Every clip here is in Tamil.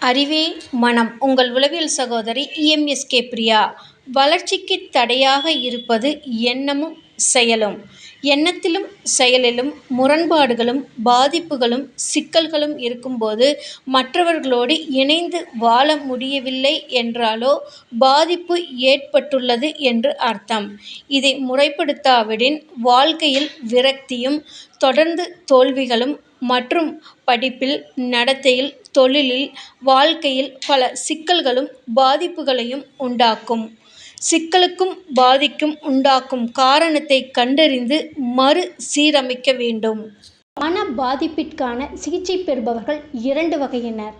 அறிவே மனம். உங்கள் உளவியல் சகோதரி இஎம்எஸ்கே பிரியா. வளர்ச்சிக்கு தடையாக இருப்பது எண்ணமும் செயலும் எண்ணத்திலும் செயலிலும் முரண்பாடுகளும் பாதிப்புகளும் சிக்கல்களும் இருக்கும்போது மற்றவர்களோடு இணைந்து வாழ முடியவில்லை என்றாலோ பாதிப்பு ஏற்பட்டுள்ளது என்று அர்த்தம். இதை முறைப்படுத்தாவிடின் வாழ்க்கையில் விரக்தியும் தொடர்ந்து தோல்விகளும் மற்றும் படிப்பில் நடத்தையில் தொழிலில் வாழ்க்கையில் பல சிக்கல்களும் பாதிப்புகளையும் உண்டாக்கும். சிக்கலுக்கும் பாதிக்கும் உண்டாக்கும் காரணத்தை கண்டறிந்து மறு சீரமைக்க வேண்டும். மன பாதிப்பிற்கான சிகிச்சை பெறுபவர்கள் இரண்டு வகையினர்.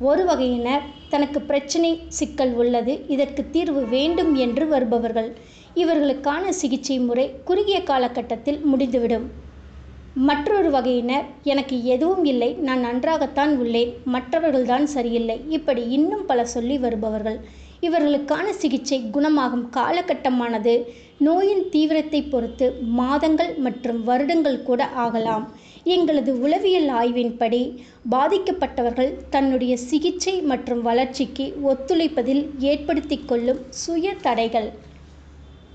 ஒரு வகையினர் தனக்கு பிரச்சனை சிக்கல் உள்ளது இதற்கு தீர்வு வேண்டும் என்று வருபவர்கள். இவர்களுக்கான சிகிச்சை முறை குறுகிய காலகட்டத்தில் முடிந்துவிடும். மற்றொரு வகையினர் எனக்கு எதுவும் இல்லை நான் நன்றாகத்தான் உள்ளேன் மற்றவர்கள்தான் சரியில்லை இப்படி இன்னும் பல சொல்லி வருபவர்கள். இவர்களுக்கான சிகிச்சை குணமாகும் காலகட்டமானது நோயின் தீவிரத்தை பொறுத்து மாதங்கள் மற்றும் வருடங்கள் கூட ஆகலாம். எங்களது உளவியல் ஆய்வின்படி பாதிக்கப்பட்டவர்கள் தன்னுடைய சிகிச்சை மற்றும் வளர்ச்சிக்கு ஒத்துழைப்பதில் ஏற்படுத்திக் கொள்ளும் சுய தடைகள்.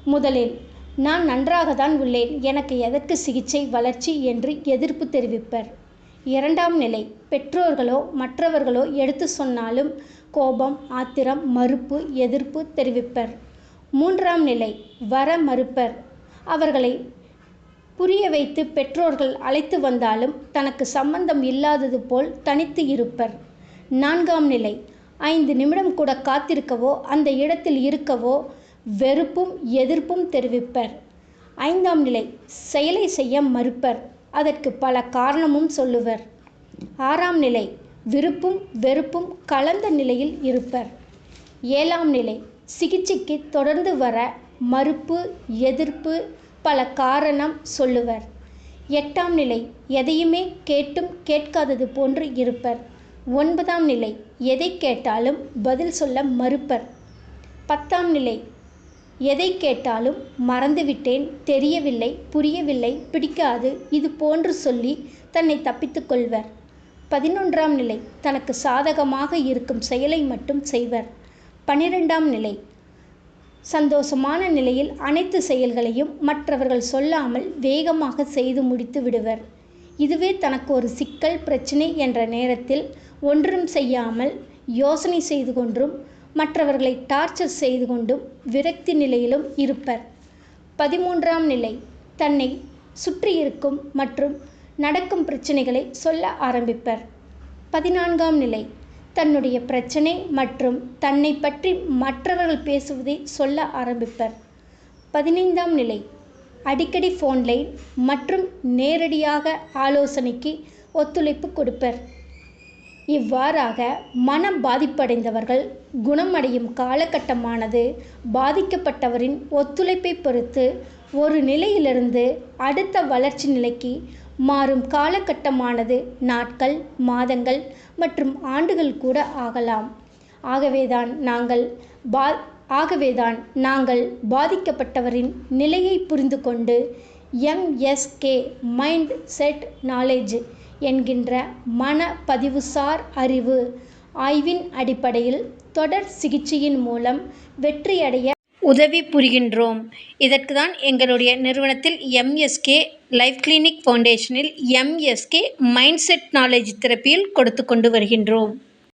முதலில் நான் நன்றாகத்தான் உள்ளேன் எனக்கு எதற்கு சிகிச்சை வளர்ச்சி என்று எதிர்ப்பு தெரிவிப்பர். இரண்டாம் நிலை பெற்றோர்களோ மற்றவர்களோ எடுத்து சொன்னாலும் கோபம் ஆத்திரம் மறுப்பு எதிர்ப்பு தெரிவிப்பர். மூன்றாம் நிலை வர மறுப்பர். அவர்களை புரிய வைத்து பெற்றோர்கள் அழைத்து வந்தாலும் தனக்கு சம்பந்தம் இல்லாதது போல் தனித்து இருப்பர். நான்காம் நிலை ஐந்து நிமிடம் கூட காத்திருக்கவோ அந்த இடத்தில் இருக்கவோ வெறுப்பும் எதிர்ப்பும் தெரிவிப்பர். ஐந்தாம் நிலை செயலை செய்ய மறுப்பர். அதற்கு பல காரணமும் சொல்லுவர். ஆறாம் நிலை விருப்பும் வெறுப்பும் கலந்த நிலையில் இருப்பர். ஏழாம் நிலை சிகிச்சைக்கு தொடர்ந்து வர மறுப்பு எதிர்ப்பு பல காரணம் சொல்லுவர். எட்டாம் நிலை எதையுமே கேட்டும் கேட்காதது போன்று இருப்பர். ஒன்பதாம் நிலை எதைக் கேட்டாலும் பதில் சொல்ல மறுப்பர். பத்தாம் நிலை எதைக் கேட்டாலும் மறந்துவிட்டேன் தெரியவில்லை புரியவில்லை பிடிக்காது இது போன்று சொல்லி தன்னை தப்பித்து கொள்வர். பதினொன்றாம் நிலை தனக்கு சாதகமாக இருக்கும் செயலை மட்டும் செய்வர். பனிரெண்டாம் நிலை சந்தோஷமான நிலையில் அனைத்து செயல்களையும் மற்றவர்கள் சொல்லாமல் வேகமாக செய்து முடித்து விடுவர். இதுவே தனக்கு ஒரு சிக்கல் பிரச்சினை என்ற நேரத்தில் ஒன்றும் செய்யாமல் யோசனை செய்து கொண்டும் மற்றவர்களை டார்ச்சர் செய்து கொண்டும் விரக்தி நிலையிலும் இருப்பர். பதிமூன்றாம் நிலை தன்னை சுற்றி இருக்கும் மற்றும் நடக்கும் பிரச்சனைகளை சொல்ல ஆரம்பிப்பர். பதினான்காம் நிலை தன்னுடைய பிரச்சனை மற்றும் தன்னை பற்றி மற்றவர்கள் பேசுவதை சொல்ல ஆரம்பிப்பர். பதினைந்தாம் நிலை அடிக்கடி ஃபோன்லைன் மற்றும் நேரடியாக ஆலோசனைக்கு ஒத்துழைப்பு கொடுப்பர். இவ்வாறாக மனம் பாதிப்படைந்தவர்கள் குணமடையும் காலகட்டமானது பாதிக்கப்பட்டவரின் ஒத்துழைப்பைப் பொறுத்து ஒரு நிலையிலிருந்து அடுத்த வளர்ச்சி நிலைக்கு மாறும் காலகட்டமானது நாட்கள் மாதங்கள் மற்றும் ஆண்டுகள் கூட ஆகலாம். ஆகவேதான் நாங்கள் பா ஆகவேதான் நாங்கள் பாதிக்கப்பட்டவரின் நிலையை புரிந்து கொண்டு எம்எஸ்கே மைண்ட் செட் நாலேஜ் என்கின்ற மன பதிவுசார் அறிவு ஆய்வின் அடிப்படையில் தொடர் சிகிச்சையின் மூலம் வெற்றியடைய உதவி புரிகின்றோம். இதற்கு தான் எங்களுடைய நிறுவனத்தில் எம்எஸ்கே லைஃப் கிளினிக் ஃபவுண்டேஷனில் எம்எஸ்கே மைண்ட் செட் நாலேஜ் தெரப்பியில் கொடுத்து கொண்டு வருகின்றோம்.